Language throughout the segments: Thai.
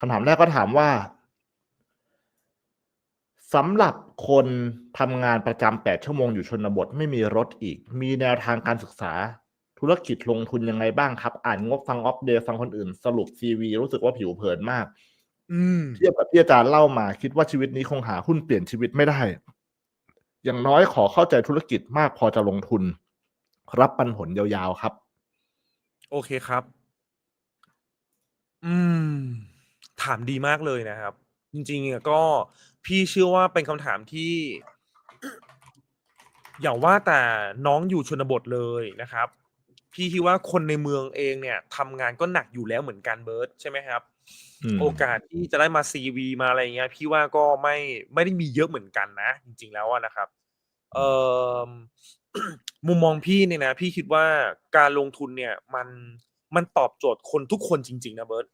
คำถามแรกก็ถามว่าสำหรับคนทำงานประจำแปดชั่วโมงอยู่ชนบทไม่มีรถอีก มีแนวทางการศึกษา ธุรกิจลงทุนยังไงบ้างครับ อ่านงบฟังออฟเดย์ฟังคนอื่น สรุปซีวีรู้สึกว่าผิวเผินมากอืมเทียบกับที่อาจารย์เล่ามา คิดว่าชีวิตนี้คงหาหุ้นเปลี่ยนชีวิตไม่ได้ อย่างน้อยขอเข้าใจธุรกิจมากพอจะลงทุน รับปันผลยาวๆครับ โอเคครับ อืม ถามดีมากเลยนะครับ จริงๆอะก็พี่เชื่อว่าเป็นคำถามที่ อย่าว่าแต่น้องอยู่ชนบทเลยนะครับ พี่คิดว่าคนในเมืองเองเนี่ยทำงานก็หนักอยู่แล้วเหมือนกันเบิร์ตใช่ไหมครับอืมโอกาสที่จะได้มาซีวีมาอะไรเงี้ย พี่ว่าก็ไม่ไม่ได้มีเยอะเหมือนกันนะ จริง ๆ แล้วอะนะครับเอ่อมุมมองพี่เนี่ยนะ พี่คิดว่าการลงทุนเนี่ย มันมันตอบโจทย์คนทุกคนจริง ๆ นะเบิร์ต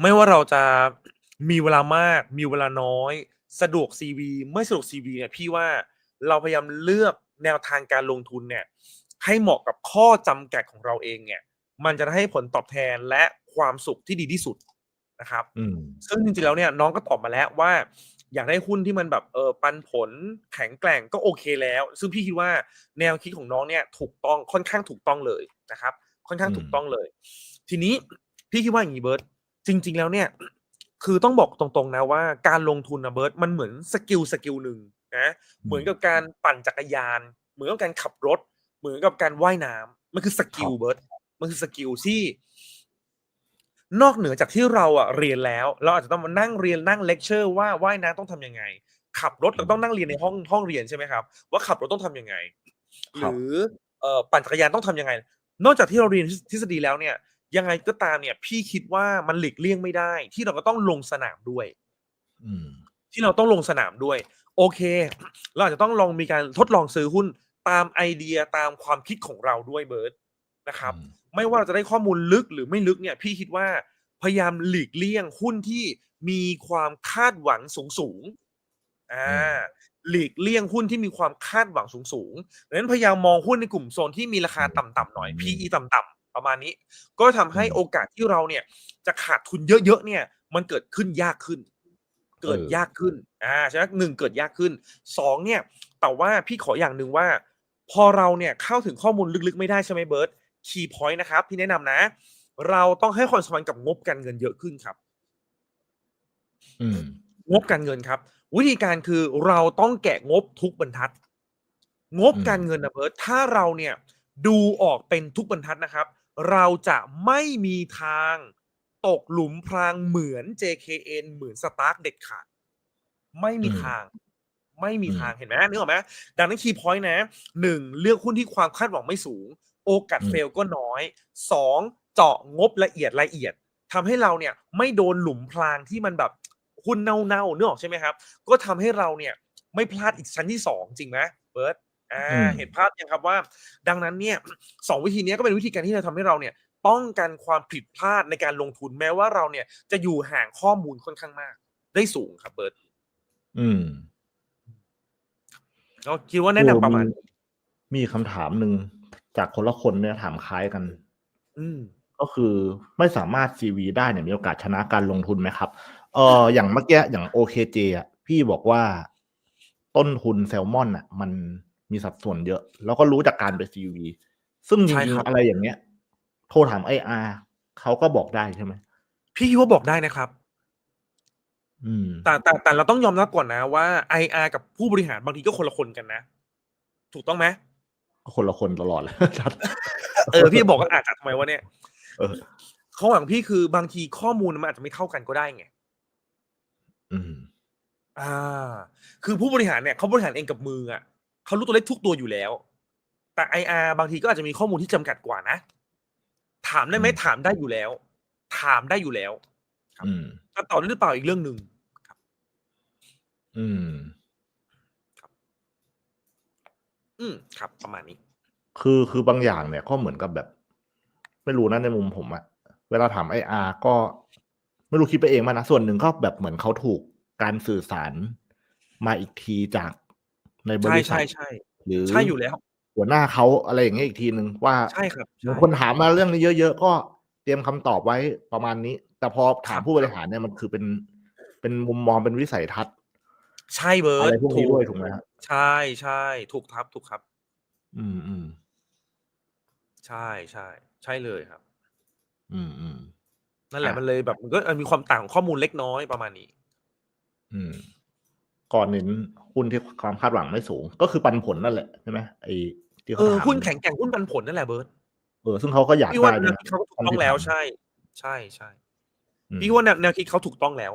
ไม่ว่าเราจะมีเวลามาก มีเวลาน้อย สะดวกซีวีไม่สะดวกซีวีเนี่ยพี่ว่าเราพยายามเลือกแนวทางการลงทุนเนี่ยให้เหมาะกับข้อจำกัดของเราเองเนี่ยมันจะให้ผลตอบแทนและความสุขที่ดีที่สุดนะครับอืมซึ่งจริงๆแล้วเนี่ยน้องก็ตอบมาแล้วว่า อยากได้หุ้นที่มันแบบเออปันผลแข็งแกร่งก็โอเคแล้ว ซึ่งพี่คิดว่าแนวคิดของน้องเนี่ยถูกต้องค่อนข้างถูกต้องเลยนะครับ ค่อนข้างอืมถูกต้องเลย ทีนี้พี่คิดว่าอย่างนี้เบิร์ต จริง ๆ แล้วเนี่ย คือต้องบอกตรงๆนะว่าการลงทุนนะเบิร์ตมันเหมือนสกิลสกิลหนึ่งนะเหมือนกับการปั่นจักรยาน เหมือนกับการขับรถ เหมือนกับการว่ายน้ำมันคือสกิลเบิร์ตมันคือสกิลที่ นอกเหนือจากที่เราอะเรียนแล้ว เราอาจจะต้องมานั่งเรียนนั่งเลคเชอร์ว่าว่ายน้ำต้องทำยังไง ขับรถเราต้องนั่งเรียนในห้องห้องเรียนใช่ไหมครับ ว่าขับรถต้องทำยังไงหครับรือเอ่อปั่นจักรยานต้องทำยังไง นอกจากที่เราเรียนทฤษฎีแล้วเนี่ย ยังไงก็ตามเนี่ย พี่คิดว่ามันหลีกเลี่ยงไม่ได้ ที่เราก็ต้องลงสนามด้วย อืม ที่เราต้องลงสนามด้วย โอเค เราอาจจะต้องลองมีการทดลองซื้อหุ้นตามไอเดียตามความคิดของเราด้วยเบิร์ตนะครับอืมไม่ว่าเราจะได้ข้อมูลลึกหรือไม่ลึกเนี่ย พี่คิดว่าพยายามหลีกเลี่ยงหุ้นที่มีความคาดหวังสูงสูงๆอ่าหลีกเลี่ยงหุ้นที่มีความคาดหวังสูงสูงๆดังนั้นพยายามมองหุ้นในกลุ่มโซนที่มีราคาต่ำๆหน่อย PE ต่ำๆ ประมาณนี้ ก็ทำให้โอกาสที่เราเนี่ย จะขาดทุนเยอะๆเนี่ย มันเกิดขึ้นยากขึ้น เกิดยากขึ้นอ่าใช่ไหมหนึ่งเกิดยากขึ้นสองเนี่ย แต่ว่าพี่ขออย่างหนึ่งว่า พอเราเนี่ยเข้าถึงข้อมูลลึกๆไม่ได้ใช่ไหมเบิร์ตคีย์พอยต์นะครับพี่แนะนำนะ เราต้องให้ความสำคัญกับงบการเงินเยอะขึ้นครับอืมงบการเงินครับ วิธีการคือเราต้องแกะงบทุกบรรทัด งบอืมการเงินนะเบิร์ตถ้าเราเนี่ย ดูออกเป็นทุกบรรทัดนะครับ เราจะไม่มีทางตกหลุมพรางเหมือน JKN เหมือนสตาร์กเด็ดขาดไม่มีอืมทาง ไม่มีอืมทางเห็นไหมนึกออกไหมดังนั้นคีย์พอยต์นะหนึ่งเลือกหุ้นที่ความคาดหวังไม่สูง โอกาสเฟลก็น้อยสองเจาะงบละเอียดละเอียดทำให้เราเนี่ยไม่โดนหลุมพรางที่มันแบบหุ้นเน่าๆนึกออกใช่ไหมครับ ก็ทำให้เราเนี่ยไม่พลาดอีกชั้นที่สองจริงไหมเบิร์ต อ่าอืมเห็นภาพยังครับว่า ดังนั้นเนี่ยสองวิธีเนี้ยก็เป็นวิธีการที่จะทำให้เราเนี่ยป้องกันความผิดพลาดในการลงทุนแม้ว่าเราเนี่ยจะอยู่ห่างข้อมูลค่อนข้างมาก ได้สูงครับเบิร์ตอืมก็คิดว่าแนะนำประมาณมีมีคำถามหนึ่งจากคนละคนเนี่ยถามคล้ายกัน อืมก็คือไม่สามารถ CV ได้เนี่ยมีโอกาสชนะการลงทุนไหมครับ เอออย่างเมื่อกี้อย่าง OKJ อะพี่บอกว่าต้นทุนแซลมอนอะ มัน มีสัดส่วนเยอะ แล้วก็รู้จากการไป CV ซึ่งจใช่ริงครับๆอะไรอย่างเงี้ย โทรถาม IR เขาก็บอกได้ใช่ไหมพี่คิดว่าบอกได้นะครับอืมแต่แต่แต่เราต้องยอมรับก่อนนะว่า IR กับผู้บริหารบางทีก็คนละคนกันนะ ถูกต้องไหมก็คนละคนตลอดเลยชัดเออพี่บอกว่าอาจจะทำไมวะเนี่ยเออข้อหวังพี่คือบางทีข้อมูลมันอาจจะไม่เท่ากันก็ได้ไงอืม อ่า คือผู้บริหารเนี่ยเขาบริหารเองกับมืออะ เขารู้ตัวเลขทุกตัวอยู่แล้ว แต่ IR บางทีก็อาจจะมีข้อมูลที่จำกัดกว่านะ ถามได้ไหมอืมถามได้อยู่แล้ว ถามได้อยู่แล้วครับอืมจะตอบได้หรือเปล่าอีกเรื่องหนึ่งอืมอืมครับ ประมาณนี้ คือคือบางอย่างเนี่ยก็เหมือนกับแบบ ไม่รู้นะในมุมผมอะเวลาถามไออาร์ก็ไม่รู้คิดไปเองมานะส่วนหนึ่งก็แบบเหมือนเขาถูกการสื่อสารมาอีกทีจาก ในบใช่ริษัใช่ทใช่หรือใช่อยู่แล้ว หัวหน้าเขาอะไรอย่างเงี้ยอีกทีหนึ่งว่าใช่ครับบางใช่คนถามมาเรื่องนี้เยอะๆก็เตรียมคำตอบไว้ประมาณนี้ แต่พอถามผู้บริหารเนี่ยมันคือเป็นเป็นมุมมองเป็นวิสัยทัศน์ ใช่เบิร์อะดไรพวกนี้ด้วยถูกไหมฮะใช่ใช่ถูกครับถูกครับ อืมอืมใช่ใช่ใช่เลยครับ อืมอืมนั่นแหละอะมันเลยแบบมันก็มีความต่างของข้อมูลเล็กน้อยประมาณนี้ อืม ก่อนเน้นหุ้นที่ความคาดหวังไม่สูง ก็คือปันผลนั่นแหละใช่ไหมไอ้ที่เอเขาอถามหุ้นแข็งแกร่งหุ้นปันผลนั่นแหละเบิร์ดเออซึ่งเขาก็อยากพี่ว่าได้แนด้ววยคิดเขาถูกต้องแล้วใช่ ใช่ใช่อืมพี่ว่าแนวแนวคิดเขาถูกต้องแล้ว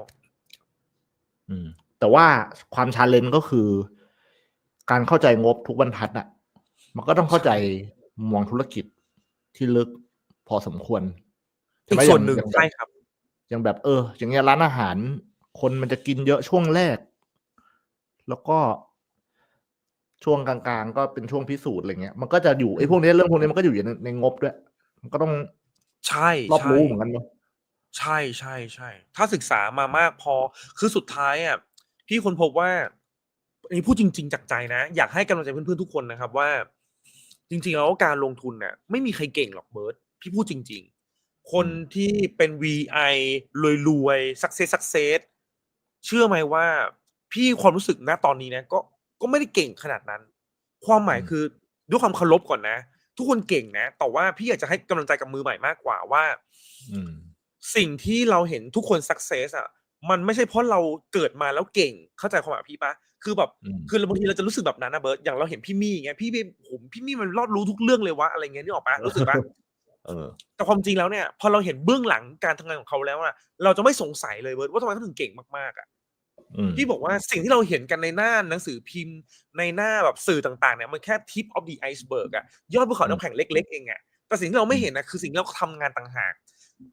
อืม แต่ว่าความชาเลนจ์ก็คือ การเข้าใจงบทุกบรรทัดอะ มันก็ต้องเข้าใจมุมมองธุรกิจที่ลึกพอสมควรอีกใช่ไมส่วนหนึ่งอย่างใช่ครับอย่างแบบเออ อย่างเงี้ยร้านอาหาร คนมันจะกินเยอะช่วงแรก แล้วก็ ช่วงกลางๆ ก็เป็นช่วงพิสูจน์อะไรเงี้ยมันก็จะอยู่ไอ้พวกนี้เรื่องพวกนี้มันก็อยู่ในในงบด้วย มันก็ต้องใช่รอบรู้เหมือนกันเนาะใช่ใช่ใช่ถ้าศึกษามามากพอ คือสุดท้ายอะพี่คนพบว่าอันนี้พูดจริง ๆ จากใจนะ อยากให้กำลังใจเพื่อนๆทุกคนนะครับว่า จริง ๆ แล้วการลงทุนน่ะไม่มีใครเก่งหรอกเบิร์ตพี่พูดจริง ๆ คนที่เป็น VI รวยๆ success success เชื่อไหมว่า พี่ความรู้สึกนะตอนนี้นะก็ก็ไม่ได้เก่งขนาดนั้น ความหมายคือด้วยความเคารพก่อนนะ ทุกคนเก่งนะแต่ว่าพี่อยากจะให้กำลังใจกับมือใหม่มากกว่าว่าอืมสิ่งที่เราเห็นทุกคน success อะมันไม่ใช่เพราะเราเกิดมาแล้วเก่งเข้าใจความหมายพี่ปะคือแบบอืมคือบางทีเราจะรู้สึกแบบนั้นนะเบิร์ตอย่างเราเห็นพี่มี่อย่างเงี้ยพี่มี่ผมพี่มี่มันรอบรู้ทุกเรื่องเลยวะอะไรเงี้ยนึกออกปะรู้สึกปะเออแต่ความจริงแล้วเนี่ย พอเราเห็นเบื้องหลังการทำงานของเขาแล้วอะเราจะไม่สงสัยเลยเบิร์ตว่าทำไมเขาถึงเก่งมากๆอะ อืมพี่บอกว่าสิ่งที่เราเห็นกันในหน้าหนังสือพิมพ์ ในหน้าแบบสื่อต่างๆเนี่ยมันแค่ tip of the iceberg อะยอดภูเขาน้ำแข็งเล็กๆเองอะแต่สิ่งที่เราไม่เห็นนะคือสิ่งที่เราทำงานต่างหาก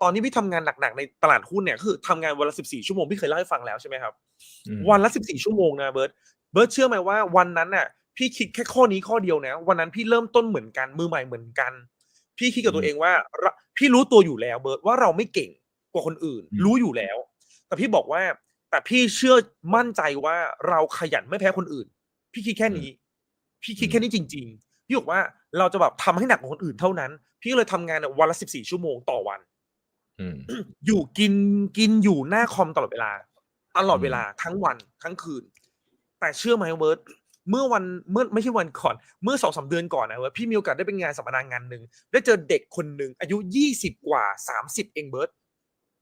ตอนนี้พี่ทำงานหนักๆในตลาดหุ้นเนี่ยคือทำงานวันละ14ชั่วโมงพี่เคยเล่าให้ฟังแล้วใช่ไหมครับอืมวันละ14ชั่วโมงนะเบิร์ตเบิร์ตเชื่อไหมว่าวันนั้นน่ะพี่คิดแค่ข้อนี้ข้อเดียวนะ วันนั้นพี่เริ่มต้นเหมือนกันมือใหม่เหมือนกัน พี่คิดกับตัวเองว่าเราพี่รู้ตัวอยู่แล้วเบิร์ตว่าเราไม่เก่งกว่าคนอื่น รู้อยู่แล้ว แต่พี่บอกว่า แต่พี่เชื่อมั่นใจว่าเราขยันไม่แพ้คนอื่น พี่คิดแค่นี้ พี่คิดแค่นี้จริง ๆ พี่บอกว่าเราจะแบบทำให้หนักกว่าคนอื่นเท่านั้น พี่ก็เลยทำงานเนี่ยวันละ14ชั่วโมงต่อวันอืมอยู่กินกินอยู่หน้าคอมตลอดเวลา ตลอดอืมเวลาทั้งวันทั้งคืน แต่เชื่อไหมเวิร์ดเมื่อวันเมื่อไม่ใช่วันก่อน เมื่อสองสามเดือนก่อนนะเวิร์ดพี่มีโอกาสได้เป็นงานสัมมนางานหนึ่งได้เจอเด็กคนหนึ่งอายุยี่สิบกว่าสามสิบเองเบิร์ด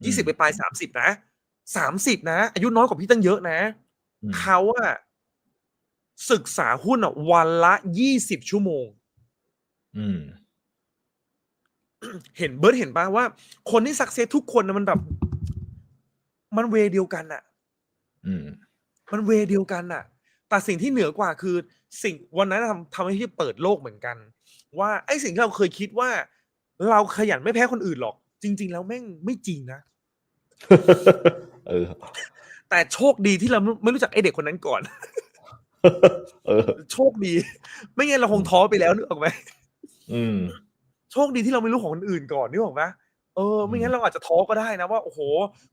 ยี่สิบไปปลายสามสิบนะ สามสิบนะ อายุน้อยกว่าพี่ตั้งเยอะนะอืมเขาอะศึกษาหุ้นอะวันละยี่สิบชั่วโมงอืมเห็นเบิร์ดเห็นป่ะว่า คนที่สักเซสทุกคนนะมันแบบ มันเวย์เดียวกันอะอืมมันเวย์เดียวกันอะแต่สิ่งที่เหนือกว่าคือ สิ่งวันนั้นทำทำให้พี่เปิดโลกเหมือนกัน ว่าไอ้สิ่งที่เราเคยคิดว่า เราขยันไม่แพ้คนอื่นหรอก จริง ๆ แล้วแม่งไม่จริงนะ เออ แต่โชคดีที่เราไม่ไม่รู้จักไอ้เด็กคนนั้นก่อน เออ โชคดี ไม่งั้นเราคงท้อไปแล้วนึกออกไหมอืม โชคดีที่เราไม่รู้ของคนอื่นก่อนนึกออกไหมเออไม่งั้นเราอาจจะท้อก็ได้นะว่าโอ้โห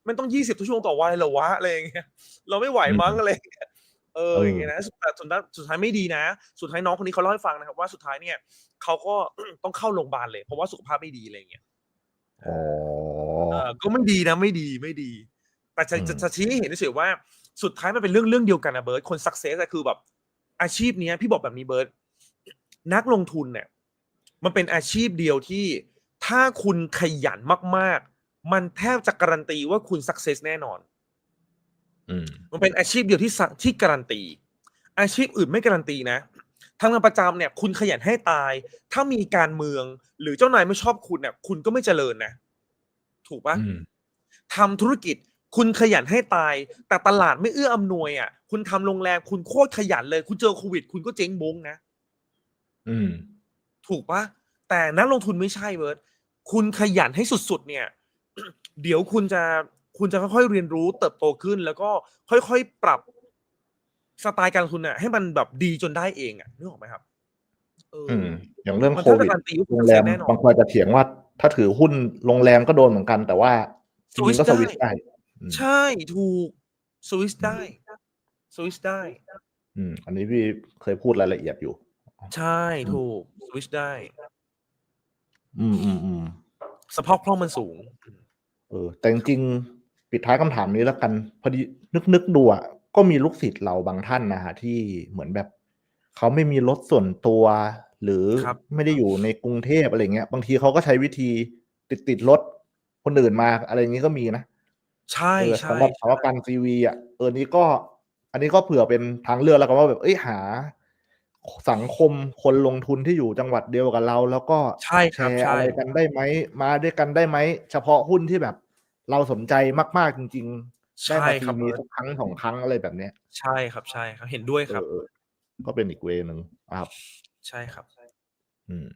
มันต้องยี่สิบชั่วโมงต่อวันเลยเหรอวะอะไรอย่างเงี้ยเราไม่ไหวมั้งอะไรอย่างเงี้ยเออเออออย่างเงี้ยนะสุดท้ายสุดท้ายสุดท้ายไม่ดีนะ สุดท้ายน้องคนนี้เขาเล่าให้ฟังนะครับว่าสุดท้ายเนี่ยเขาก็ต้องเข้าโรงพยาบาลเลย เพราะว่าสุขภาพไม่ดีอะไรอย่างเงี้ยอ๋อเออก็ไม่ดีนะไม่ดีไม่ดี แต่จะอืมจะจะชี้ให้เห็นเฉยๆว่าสุดท้ายมันเป็นเรื่องเรื่องเดียวกันนะเบิร์ตคนสักเซสคือแบบ อาชีพเนี้ยพี่บอกแบบนี้เบิร์ตนักลงทุนเนี่ย มันเป็นอาชีพเดียวที่ถ้าคุณขยันมาก ๆ มันแทบจะการันตีว่าคุณสักเซสแน่นอนอืมมันเป็นอาชีพเดียวที่สะที่การันตี อาชีพอื่นไม่การันตีนะทำงานประจำเนี่ย คุณขยันให้ตาย ถ้ามีการเมือง หรือเจ้านายไม่ชอบคุณเนี่ย คุณก็ไม่เจริญนะ ถูกปะอืมทำธุรกิจ คุณขยันให้ตาย แต่ตลาดไม่เอื้ออำนวยอะ คุณทำโรงแรมคุณโคตรขยันเลย คุณเจอโควิด คุณก็เจ๊งบงนะ อืม ถูกปะแต่นักลงทุนไม่ใช่เบิร์ตคุณขยันให้สุดๆเนี่ย เดี๋ยวคุณจะคุณจะค่อยๆเรียนรู้เติบโตขึ้น แล้วก็ค่อยๆปรับสไตล์การลงทุนน่ะให้มันแบบดีจนได้เองอะนึกออกไหมครับเอออืมอย่างเรื่องมันโคถ้าวิดการันตีว่าโรคุณงแรมแน่นอนบางคนจะเถียงว่า ถ้าถือหุ้นโรงแรมก็โดนเหมือนกัน แต่ว่าจริงๆก็สสวิวิตตช์ช์ได้ได้อืม ใช่ถูกสวิสได้สวิสได้ อืม อันนี้พี่เคยพูดรายละเอียดอยู่ ใช่ถูกสวิสได้ อืมอืมอืมสภาพคล่องมันสูง เออ แต่จริงๆปิดท้ายคำถามนี้แล้วกัน พอดีนึกนึกดูอะก็มีลูกศิษย์เราบางท่านนะฮะ ที่เหมือนแบบ เขาไม่มีรถส่วนตัว หรือครับไม่ได้อยู่ในกรุงเทพอะไรเงี้ย บางทีเขาก็ใช้วิธีติดติดรถคนอื่นมาอะไรอย่างนี้ก็มีนะ ใช่เออใช่สำหรับสำหรับการซีวีอะเออนี้ก็ อันนี้ก็เผื่อเป็นทางเลือกแล้วกันว่าแบบเอ้ยหา สังคมคนลงทุนที่อยู่จังหวัดเดียวกับเรา แล้วก็ใช่แชครับร์ใช่อะไรกันได้ไหมมาด้วยกันได้ไหมเฉพาะหุ้นที่แบบ เราสนใจมากๆจริง ๆ ได้ใช่มาคทีรับมีสักครั้งสองครั้งอะไรแบบเนี้ย ใช่ครับใช่ครับเห็นด้วยเอครับอเออก็เป็นอีกเวย์หนึ่งครับ ใช่ครับ อืม